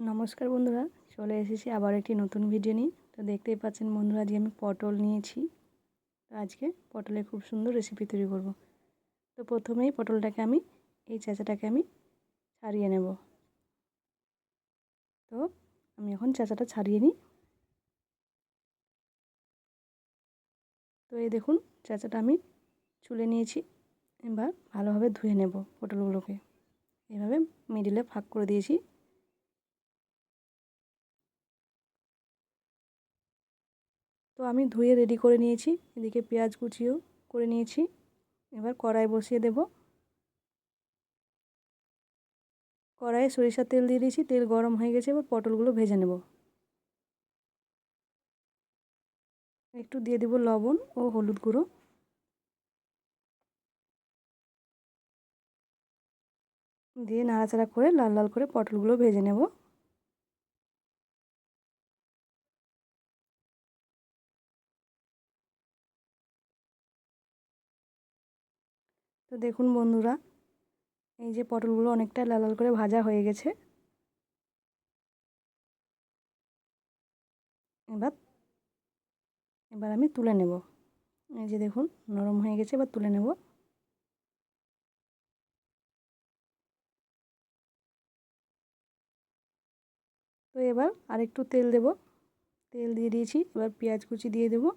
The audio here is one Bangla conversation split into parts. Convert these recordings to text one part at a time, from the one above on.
নমস্কার বন্ধুরা, চলে এসেছি আবার একটি নতুন ভিডিও নিয়ে। তো দেখতেই পাচ্ছেন বন্ধুরা, আজকে আমি পটল নিয়েছি। তো আজকে পটলের খুব সুন্দর রেসিপি তৈরি করব। তো প্রথমেই পটলটাকে আমি, এই চাচাটাকে আমি ছাড়িয়ে নেব। তো আমি এখন চাচাটা ছাড়িয়ে নিই। তো এই দেখুন, চাচাটা আমি চুলে নিয়েছি। এবার ভালোভাবে ধুয়ে নেব পটলগুলোকে। এভাবে মিডিলে ফাঁক করে দিয়েছি। তো আমি ধুয়ে রেডি করে নিয়েছি, এদিকে পেঁয়াজ কুচিও করে নিয়েছি, এবার কড়াই বসিয়ে দেব। কড়াইয়ে সরিষার তেল দিয়ে দিয়েছি, তেল গরম হয়ে গেছে, এবার পটলগুলো ভেজে নেব। একটু দিয়ে দেব লবণ ও হলুদ গুঁড়ো। দিয়ে নাড়াচাড়া করে লাল লাল করে পটলগুলো ভেজে নেব। তো দেখুন বন্ধুরা, এই যে পটলগুলো অনেকটা লাল লাল করে ভাজা হয়ে গেছে। এবার এবার আমি তুলে নেব। এই যে দেখুন, নরম হয়ে গেছে, এবার তুলে নেব। তো এবার আরেকটু তেল দেব। তেল দিয়ে দিয়েছি, এবার পেঁয়াজ কুচি দিয়ে দেবো।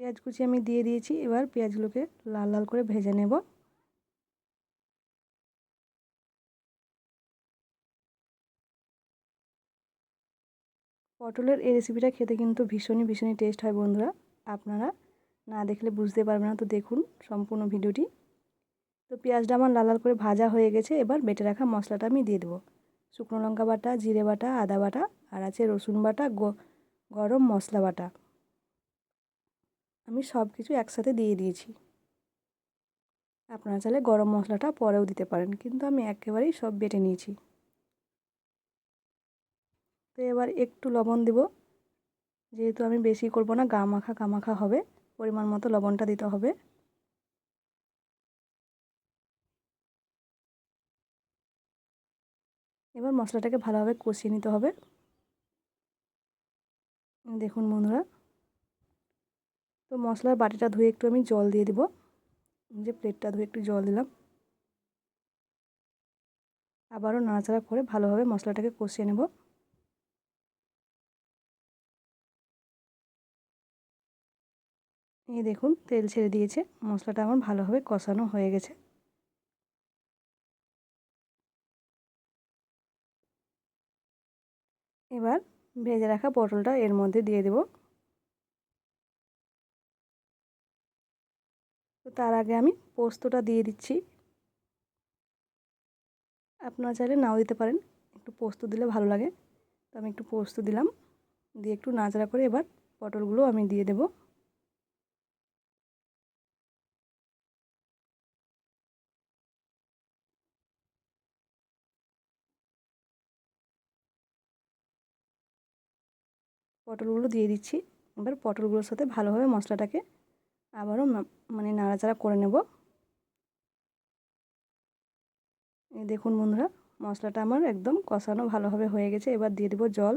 পেঁয়াজ কুচি আমি দিয়ে দিয়েছি, এবার পেঁয়াজগুলোকে লাল লাল করে ভেজে নেব। পটলের এই রেসিপিটা খেতে কিন্তু ভীষণই ভীষণই টেস্ট হয় বন্ধুরা। আপনারা না দেখলে বুঝতে পারবেন না, তো দেখুন সম্পূর্ণ ভিডিওটি। তো পেঁয়াজটা আমার লাল লাল করে ভাজা হয়ে গেছে, এবার বেটে রাখা মশলাটা আমি দিয়ে দেবো। শুকনো লঙ্কা বাটা, জিরে বাটা, আদা বাটা, আর আছে রসুন বাটা গরম মশলা বাটা। আমি সব কিছু একসাথে দিয়ে দিয়েছি। আপনারা চাইলে গরম মশলাটা পরেও দিতে পারেন, কিন্তু আমি একেবারেই সব বেটে নিয়েছি। তো এবার একটু লবণ দেব। যেহেতু আমি বেশি করব না গা মাখা কামাখা হবে, পরিমাণ মতো লবণটা দিতে হবে। এবার মশলাটাকে ভালোভাবে কষিয়ে নিতে হবে। দেখুন বন্ধুরা। তো মশলার বাটিটা ধুয়ে একটু আমি জল দিয়ে দিব। যে প্লেটটা ধুয়ে একটু জল দিলাম। আবারও নাড়াচাড়া করে ভালোভাবে মশলাটাকে কষিয়ে নেব। এই দেখুন, তেল ছেড়ে দিয়েছে। মশলাটা আমার ভালোভাবে কষানো হয়ে গেছে। এবার ভেজে রাখা পটলটা এর মধ্যে দিয়ে দেবো। তার আগে আমি পোস্তটা দিয়ে দিচ্ছি। আপনারা চাইলে নাও দিতে পারেন, একটু পোস্ত দিলে ভালো লাগে। তো আমি একটু পোস্ত দিলাম, দিয়ে একটু নাচড়া করে এবার পটলগুলো আমি দিয়ে দেব। পটলগুলো দিয়ে দিচ্ছি। এবার পটলগুলোর সাথে ভালোভাবে মশলাটাকে আবারও মানে নাড়াচাড়া করে নেব। এই দেখুন বন্ধুরা, মশলাটা আমার একদম কষানো ভালোভাবে হয়ে গেছে। এবার দিয়ে দেবো জল।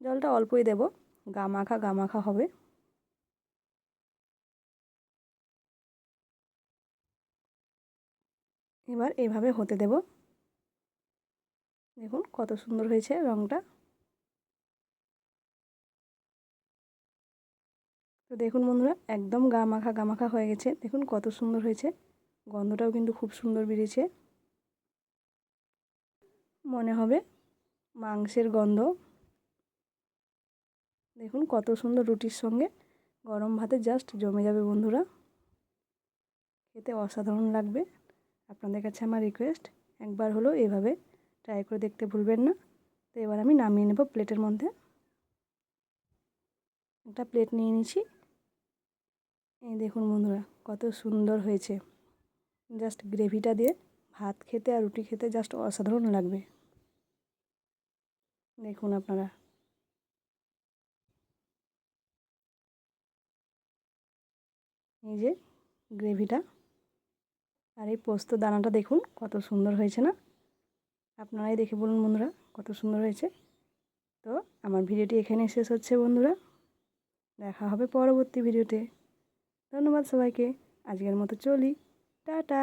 জলটা অল্পই দেব। গা মাখা গা মাখা হবে। এবার এইভাবে হতে দেব। দেখুন কত সুন্দর হয়েছে রঙটা তো দেখুন বন্ধুরা, একদম গা মাখা গা মাখা হয়ে গেছে। দেখুন কত সুন্দর হয়েছে। গন্ধটাও কিন্তু খুব সুন্দর বেরিয়েছে। মনে হবে মাংসের গন্ধ। দেখুন কত সুন্দর রুটির সঙ্গে গরম ভাতে জাস্ট জমে যাবে বন্ধুরা। খেতে অসাধারণ লাগবে। আপনাদের কাছে আমার রিকোয়েস্ট একবার হলো এভাবে ট্রাই করে দেখতে ভুলবেন না। তো এবার আমি নামিয়ে নেব প্লেটের মধ্যে। একটা প্লেট নিয়ে নিচ্ছি। এই দেখুন বন্ধুরা, কত সুন্দর হয়েছে। জাস্ট গ্রেভিটা দিয়ে ভাত খেতে আর রুটি খেতে জাস্ট অসাধারণ লাগবে। দেখুন আপনারা। এই যে গ্রেভিটা আর এই পোস্ত দানাটা দেখুন কত সুন্দর হয়েছে না? আপনারাই দেখে বলুন বন্ধুরা, কত সুন্দর হয়েছে। তো আমার ভিডিওটি এখানে শেষ হচ্ছে বন্ধুরা। দেখা হবে পরবর্তী ভিডিওতে। ধন্যবাদ সবাইকে। আজকের মতো চলি। টাটা।